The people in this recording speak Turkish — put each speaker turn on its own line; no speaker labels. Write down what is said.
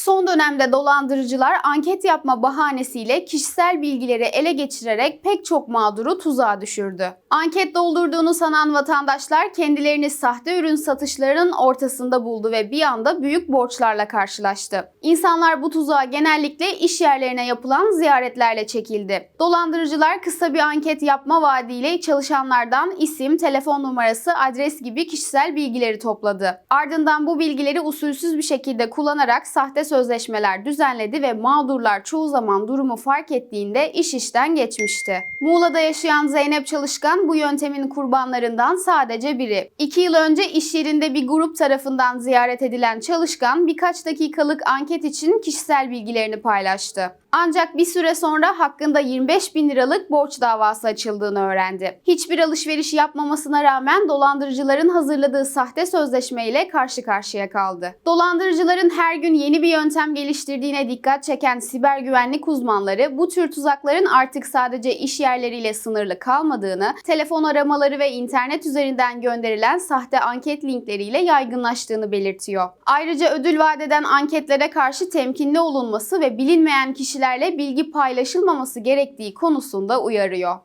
Son dönemde dolandırıcılar anket yapma bahanesiyle kişisel bilgileri ele geçirerek pek çok mağduru tuzağa düşürdü. Anket doldurduğunu sanan vatandaşlar kendilerini sahte ürün satışlarının ortasında buldu ve bir anda büyük borçlarla karşılaştı. İnsanlar bu tuzağa genellikle iş yerlerine yapılan ziyaretlerle çekildi. Dolandırıcılar kısa bir anket yapma vaadiyle çalışanlardan isim, telefon numarası, adres gibi kişisel bilgileri topladı. Ardından bu bilgileri usulsüz bir şekilde kullanarak sahte sözleşmeler düzenledi ve mağdurlar çoğu zaman durumu fark ettiğinde iş işten geçmişti. Muğla'da yaşayan Zeynep Çalışkan bu yöntemin kurbanlarından sadece biri. İki yıl önce iş yerinde bir grup tarafından ziyaret edilen Çalışkan birkaç dakikalık anket için kişisel bilgilerini paylaştı. Ancak bir süre sonra hakkında 25 bin liralık borç davası açıldığını öğrendi. Hiçbir alışveriş yapmamasına rağmen dolandırıcıların hazırladığı sahte sözleşmeyle karşı karşıya kaldı. Dolandırıcıların her gün yeni bir yöntem geliştirdiğine dikkat çeken siber güvenlik uzmanları bu tür tuzakların artık sadece iş yerleriyle sınırlı kalmadığını, telefon aramaları ve internet üzerinden gönderilen sahte anket linkleriyle yaygınlaştığını belirtiyor. Ayrıca ödül vadeden anketlere karşı temkinli olunması ve bilinmeyen kişilerle bilgi paylaşılmaması gerektiği konusunda uyarıyor.